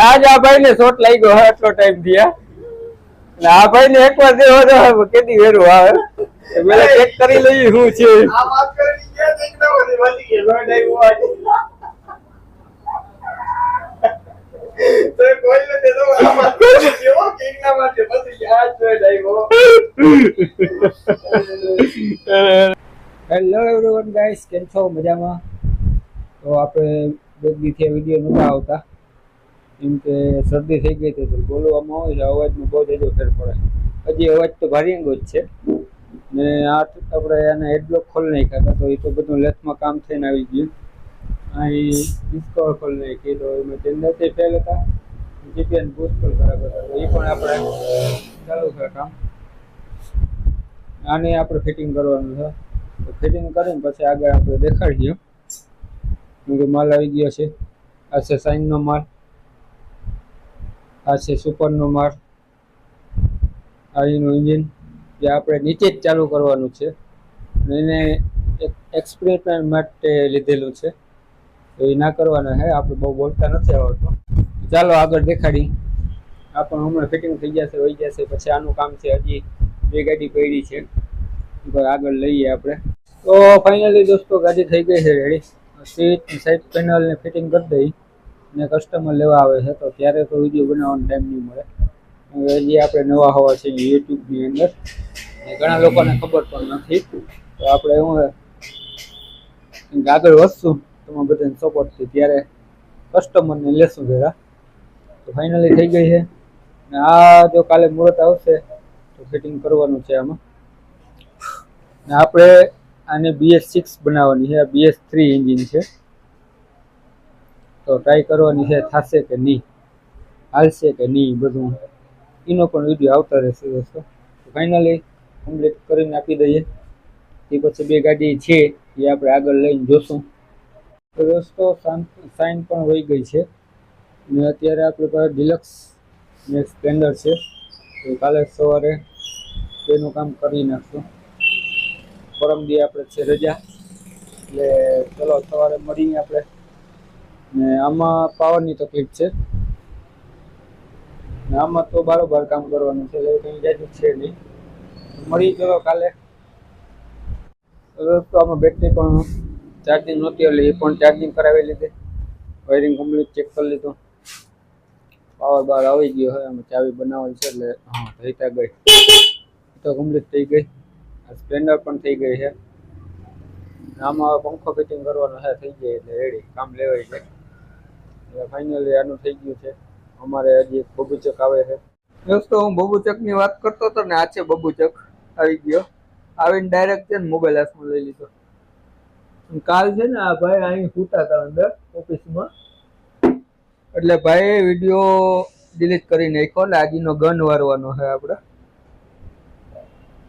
આજ આ ભાઈ શોટ લાગ્યો હોય એટલો ટાઈમ થયા આ ભાઈ ને એકવાર દેવો તો વેરું આવે? પેલા કરી લઈએ શું છે આ વાત કરી ગયા તો એકદમ બધી વધી ગઈ લોટ આવ્યો આજે. તો એ કોઈ નથી તો આ વાત કરી ગયો કે એકના માટે પછી આ જ લોટ આવ્યો હેલો એવરીવન ગાઈસ કેમ છો? મજામાં? તો આપણે બે દીથી વીડિયો નહોતા આવતા. કેમ કે શરદી થઈ ગઈ હતી બોલવામાં આવે છે, અવાજમાં બહુ જ ફેર પડે. હજી અવાજ તો ભારીંગો જ છે. ને આ આપણે એને હેડબ્લોક ખોલી નાખ્યા તો એ તો બધું લેથમાં કામ થઈને આવી ગયું. અહીં ડિસ્કવર ખોલી નાખી, તો એમાં જનરલથી ફેલ હતા. જીપીએન બુસ્ટ પણ હતા. એ પણ આપણે ચાલુ છે કામ. આને આપણે ફિટિંગ કરવાનું છે. તો ફિટિંગ કરીને પછી આગળ આપણે દેખાડીએ. કે માલ આવી ગયો છે. આ છે સાઇનનો માલ. આ છે સુપરનો માલ. આ એનું ઇન્જિન જે આપણે નીચે જ ચાલુ કરવાનું છે. એને એક એક્સપેરિમેન્ટ માટે લીધેલું છે. એ ના કરવાના છે આપણે બહુ બોલતા નથી આવડતો. ચાલો આગળ દેખાડી આ પણ હમણાં ફિટિંગ થઈ જશે હોઈ જશે, પછી આનું કામ છે હજી બે ગાડી પડી છે. તો આગળ લઈએ આપણે. તો ફાઇનલી દોસ્તો, ગાડી થઈ ગઈ છે રેડી સીટ સાઈડ પેનલ ને ફિટિંગ કરી દઈ. ને કસ્ટમર લેવા આવે છે, તો ત્યારે તો વીડિયો બનાવવાનો ટાઈમ નહીં મળે. હવે હજી આપણે નવા હોવા છે યુટ્યુબની અંદર. ને ઘણા લોકોને ખબર પણ નથી. તો આપણે એવું છે કે આગળ વધશું. તમે બધાને સપોર્ટથી ત્યારે કસ્ટમરને લેશું જરા તો ફાઇનલી થઈ ગઈ છે. ને આ જો કાલે મુહૂર્ત આવશે, તો ફિટિંગ કરવાનું છે આમાં. આપણે આને બીએસ સિક્સ બનાવવાની છે, આ બીએસ થ્રી એન્જિન છે. તો ટ્રાય કરવાની છે, થશે કે નહીં, હાલશે કે નહીં બધું. એનો પણ વીડિયો આવતા રહેશે દોસ્તો. ફાઇનલી કમ્પ્લીટ કરીને આપી દઈએ. એ પછી બે ગાડી છે, એ આપણે આગળ લઈને જોશું. તો દોસ્તો સાઇન પણ હોઈ ગઈ છે. ને અત્યારે આપણે પાસે ડિલક્સ ને સ્પ્લેન્ડર છે. તો કાલે સવારે તેનું કામ કરી નાખશું. પરમ દી આપણે છે રજા. એટલે ચલો સવારે મળીએ આપણે. ને આમાં પાવરની તકલીફ છે. ને આમાં તો બારોબાર કામ કરવાનું છે. એટલે કંઈ જાજુ છે નહીં. મળી ચલો કાલે. તો આમાં બેટરી પણ ચાર્જિંગ નહોતી, એટલે એ પણ ચાર્જિંગ કરાવી લીધી. વાયરિંગ કમ્પ્લીટ ચેક કરી લીધું. પાવર બાર આવી ગયો હોય અમે ચાવી બનાવવાની છે એટલે, હા થઈ ત્યાં ગઈ તો કમ્પ્લીટ થઈ ગઈ. સ્પ્લેન્ડર પણ થઈ ગઈ છે. આમાં પંખો ફિટિંગ કરવાનો છે, થઈ જાય એટલે રેડી કામ લેવાય છે. એટલે ફાઇનલી આનું થઈ ગયું છે. અમારે હજી એક બબુચક આવે છે. દોસ્તો, હું બબુચકની વાત કરતો હતો ને, આ છે બબુચક. આવી ગયો. આવીને ડાયરેક્ટ છે ને મોબાઈલ હાથમાં લઈ લીધો. કાલ છે ને, આ ભાઈ અહીં સૂતા હતા અંદર ઓફિસમાં એટલે ભાઈ વીડિયો ડિલીટ કરી નાખ્યો એટલે આજનો ગન વારવાનો છે આપણે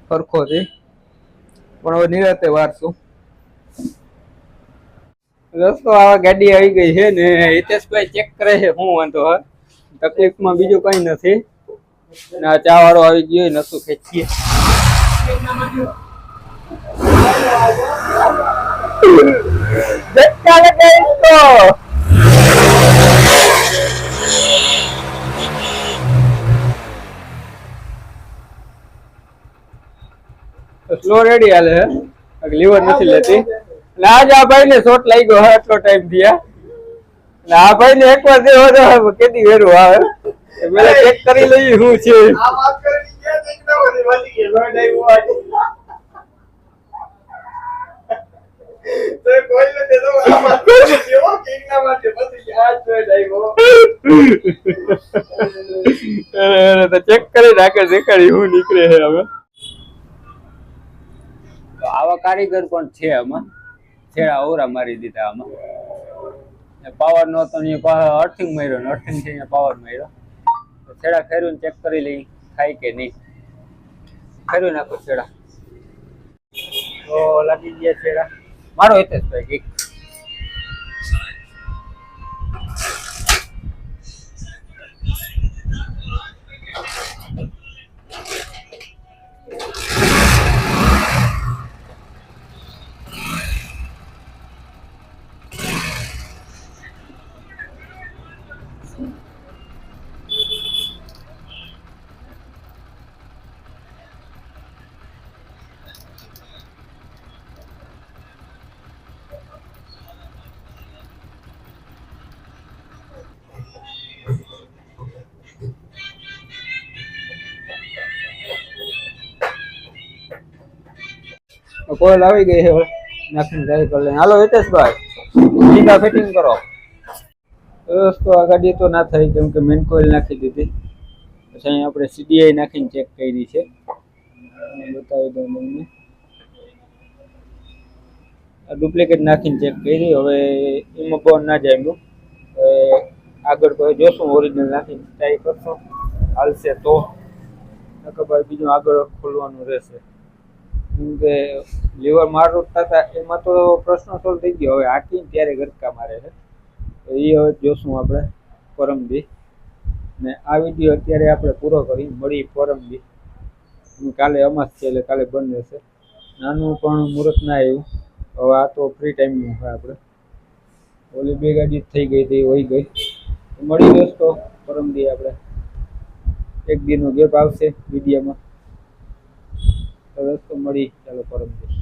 સરખોથી પણ હવે નિરાતે વારશું. રસ્તો આ ગાડી આવી ગઈ છે ને હિતેશભાઈ ચેક કરે છે શું વાંધો હોય? તકલીફમાં બીજું કઈ નથી. અને આ ચા વાળો આવી ગયો નતું ખેંચીએ. Let's લગાવી સ્લો રેડી હાલે છે લીવર નથી લેતી. અને આજ આ ભાઈ ને શોટ લાગ્યો આટલો ટાઈમ થયા અને આ ભાઈ ને એકવાર દેવો તો કેદી વેરું આવે? મેં ચેક કરી લઈએ હું છે. ચેક કરી આગળ દેખાડી હું નીકળે છે હવે. તો આવા કારીગર પણ છે આમાં. છેડા ઓરા મારી દીધા આમાં. પાવર નો તો અર્થિંગ માર્યો ને અર્થિંગથી પાવર માર્યો. છેડા ફેરવીને ચેક કરી લઈ ખાય કે નહીં. ફેરવી નાખો છેડા. તો લાગી ગયા છેડા. મારો હિતેશભાઈ કોલ આવી ગઈ હવે. નાખીને ટ્રાય કરી લઈએ હાલો, હિતેશભાઈ ટીકા ફિટિંગ કરો. દોસ્તો આ ગાડી તો ના થઈ કેમ કે મેન કોઈલ નાખી દીધી. પછી અહીંયા આપણે સીડીઆઈ નાખીને ચેક કરી છે. બતાવી દઉં તમને. આ ડુપ્લિકેટ નાખીને ચેક કરી. હવે એમાં બોન ના હવે આગળ કોઈ જોશું ઓરિજિનલ નાખીને ટ્રાય કરશું. હાલશે તો. નકર ભાઈ, બીજું આગળ ખોલવાનું રહેશે. કેમ કે લીવર મારું થતા, એમાં તો પ્રશ્ન સોલ્વ થઈ ગયો. હવે હાકીને ત્યારે ગરકા મારે છે? એ હવે જોશું આપણે પરમદી ને આ વીડિયો અત્યારે આપણે પૂરો કરી, મળી પરમદી કાલે અમાસ છે, એટલે કાલે બંધ રહેશે નાનું પણ મુહૂર્ત ના આવ્યું. હવે આ તો ફ્રી ટાઈમનું હોય આપણે. ઓલી બે ગાડી થઈ ગઈ હતી, વહી ગઈ. મળી દોસ્તો પરમદી આપણે. એક દિનનો ગેપ આવશે વિડીયોમાં. તો દોસ્તો મળી ચાલો પરમદી